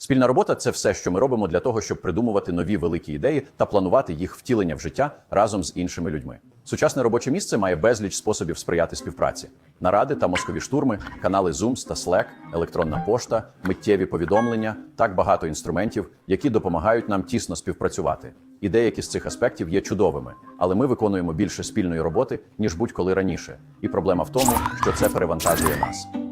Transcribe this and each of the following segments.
Спільна робота це все, що ми робимо для того, щоб придумувати нові великі ідеї та планувати їх втілення в життя разом з іншими людьми. Сучасне робоче місце має безліч способів сприяти співпраці: наради та мозкові штурми, канали Zooms та Slack, електронна пошта, миттєві повідомлення, так багато інструментів, які допомагають нам тісно співпрацювати. І деякі з цих аспектів є чудовими, але ми виконуємо більше спільної роботи ніж будь-коли раніше. І проблема в тому, що це перевантажує нас.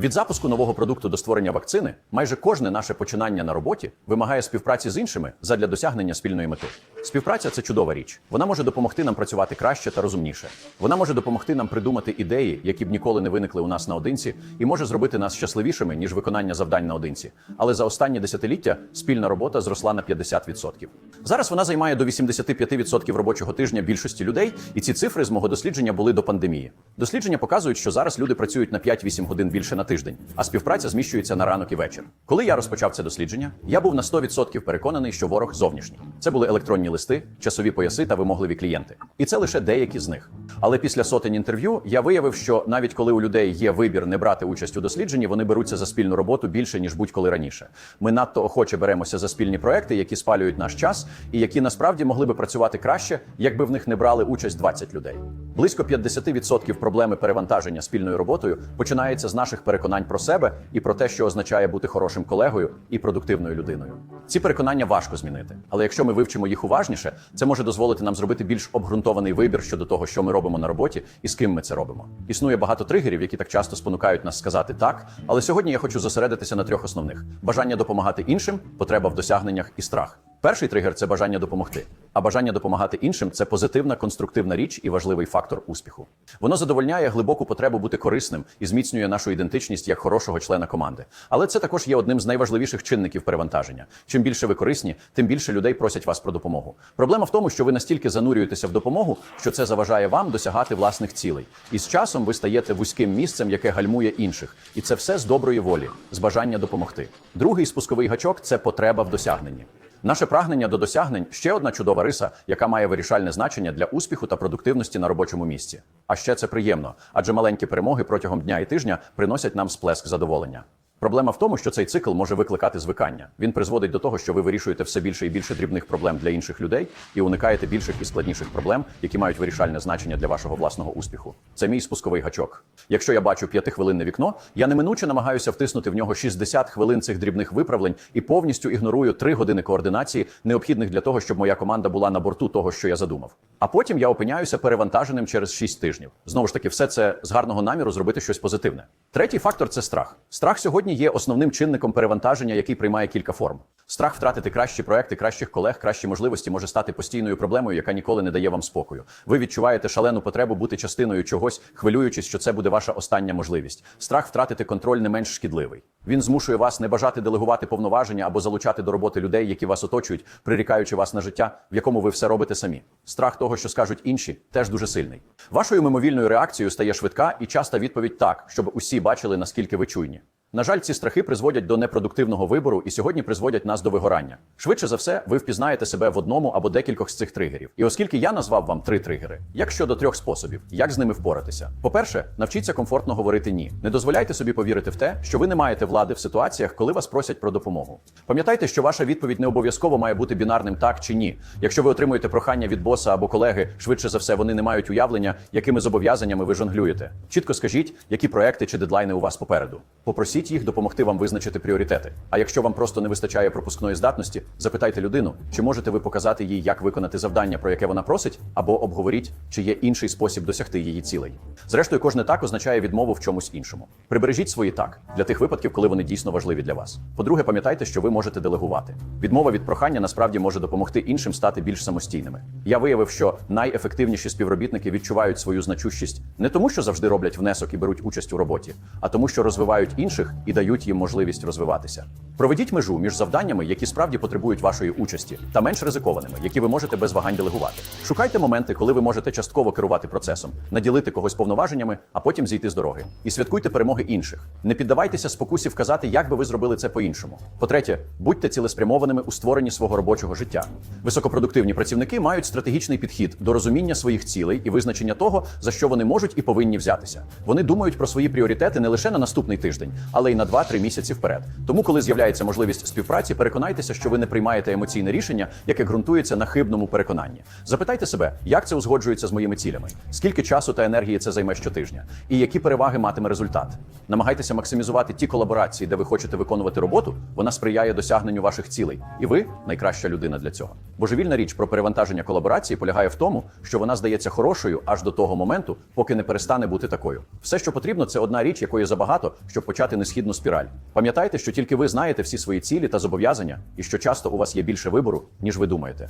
Від запуску нового продукту до створення вакцини майже кожне наше починання на роботі вимагає співпраці з іншими задля досягнення спільної мети. Співпраця це чудова річ. Вона може допомогти нам працювати краще та розумніше. Вона може допомогти нам придумати ідеї, які б ніколи не виникли у нас наодинці, і може зробити нас щасливішими ніж виконання завдань наодинці. Але за останні десятиліття спільна робота зросла на 50%. Зараз вона займає до 85% робочого тижня більшості людей, і ці цифри з мого дослідження були до пандемії. Дослідження показують, що зараз люди працюють на 5-8 годин більше на тиждень, а співпраця зміщується на ранок і вечір. Коли я розпочав це дослідження, я був на 100% переконаний, що ворог зовнішній. Це були електронні листи, часові пояси та вимогливі клієнти. І це лише деякі з них. Але після сотень інтерв'ю я виявив, що навіть коли у людей є вибір не брати участь у дослідженні, вони беруться за спільну роботу більше ніж будь-коли раніше. Ми надто охоче беремося за спільні проекти, які спалюють наш час, і які насправді могли би працювати краще, якби в них не брали участь 20 людей. Близько 50% проблеми перевантаження спільною роботою починається з наших переконань про себе і про те, що означає бути хорошим колегою і продуктивною людиною. Ці переконання важко змінити, але якщо ми вивчимо їх уважніше, це може дозволити нам зробити більш обґрунтований вибір щодо того, що ми робимо на роботі і з ким ми це робимо. Існує багато тригерів, які так часто спонукають нас сказати так. Але сьогодні я хочу зосередитися на трьох основних: бажання допомагати іншим, потреба в досягненнях і страх. Перший тригер це бажання допомогти. А бажання допомагати іншим це позитивна конструктивна річ і важливий фактор успіху. Воно задовольняє глибоку потребу бути корисним і зміцнює нашу ідентичність як хорошого члена команди. Але це також є одним з найважливіших чинників перевантаження. Чим більше ви корисні, тим більше людей просять вас про допомогу. Проблема в тому, що ви настільки занурюєтеся в допомогу, що це заважає вам досягати власних цілей. І з часом ви стаєте вузьким місцем, яке гальмує інших. І це все з доброї волі, з бажання допомогти. Другий спусковий гачок це потреба в досягненні. Наше прагнення до досягнень ще одна чудова риса, яка має вирішальне значення для успіху та продуктивності на робочому місці. А ще це приємно, адже маленькі перемоги протягом дня і тижня приносять нам сплеск задоволення. Проблема в тому, що цей цикл може викликати звикання. Він призводить до того, що ви вирішуєте все більше і більше дрібних проблем для інших людей і уникаєте більших і складніших проблем, які мають вирішальне значення для вашого власного успіху. Це мій спусковий гачок. Якщо я бачу п'ятихвилинне вікно, я неминуче намагаюся втиснути в нього 60 хвилин цих дрібних виправлень і повністю ігнорую 3 години координації, необхідних для того, щоб моя команда була на борту того, що я задумав. А потім я опиняюся перевантаженим через 6 тижнів. Знову ж таки, все це з гарного наміру зробити щось позитивне. Третій фактор це страх. Страх сьогодні є основним чинником перевантаження, який приймає кілька форм. Страх втратити кращі проекти, кращих колег, кращі можливості може стати постійною проблемою, яка ніколи не дає вам спокою. Ви відчуваєте шалену потребу бути частиною чогось, хвилюючись, що це буде ваша остання можливість. Страх втратити контроль не менш шкідливий. Він змушує вас не бажати делегувати повноваження або залучати до роботи людей, які вас оточують, прирікаючи вас на життя, в якому ви все робите самі. Страх того, що скажуть інші, теж дуже сильний. Вашою мимовільною реакцією стає швидка і часта відповідь так, щоб усі бачили, наскільки ви чуйні. На жаль, ці страхи призводять до непродуктивного вибору і сьогодні призводять нас до вигорання. Швидше за все, ви впізнаєте себе в одному або декількох з цих тригерів. І оскільки я назвав вам три тригери, як щодо трьох способів, як з ними впоратися? По-перше, навчіться комфортно говорити ні. Не дозволяйте собі повірити в те, що ви не маєте влади в ситуаціях, коли вас просять про допомогу. Пам'ятайте, що ваша відповідь не обов'язково має бути бінарним так чи ні. Якщо ви отримуєте прохання від боса або колеги, швидше за все вони не мають уявлення, якими зобов'язаннями ви жонглюєте. Чітко скажіть, які проекти чи дедлайни у вас попереду. Попросіть їх допомогти вам визначити пріоритети. А якщо вам просто не вистачає пропускної здатності, запитайте людину, чи можете ви показати їй, як виконати завдання, про яке вона просить, або обговоріть, чи є інший спосіб досягти її цілей. Зрештою, кожне так означає відмову в чомусь іншому. Прибережіть свої так для тих випадків, коли вони дійсно важливі для вас. По-друге, пам'ятайте, що ви можете делегувати. Відмова від прохання насправді може допомогти іншим стати більш самостійними. Я виявив, що найефективніші співробітники відчувають свою значущість не тому, що завжди роблять внесок і беруть участь у роботі, а тому, що розвивають інших і дають їм можливість розвиватися. Проведіть межу між завданнями, які справді потребують вашої участі, та менш ризикованими, які ви можете без вагань делегувати. Шукайте моменти, коли ви можете частково керувати процесом, наділити когось повноваженнями, а потім зійти з дороги. І святкуйте перемоги інших. Не піддавайтеся спокусі вказати, як би ви зробили це по-іншому. По-третє, будьте цілеспрямованими у створенні свого робочого життя. Високопродуктивні працівники мають стратегічний підхід до розуміння своїх цілей і визначення того, за що вони можуть і повинні взятися. Вони думають про свої пріоритети не лише на наступний тиждень, але й на 2-3 місяці вперед. Тому, коли з'являється можливість співпраці, переконайтеся, що ви не приймаєте емоційне рішення, яке ґрунтується на хибному переконанні. Запитайте себе, як це узгоджується з моїми цілями, скільки часу та енергії це займе щотижня, і які переваги матиме результат. Намагайтеся максимізувати ті колаборації, де ви хочете виконувати роботу. Вона сприяє досягненню ваших цілей, і ви найкраща людина для цього. Божевільна річ про перевантаження колаборації полягає в тому, що вона здається хорошою аж до того моменту, поки не перестане бути такою. Все, що потрібно, це одна річ, якої забагато, щоб почати несхідну спіраль. Пам'ятайте, що тільки ви знаєте всі свої цілі та зобов'язання, і що часто у вас є більше вибору, ніж ви думаєте.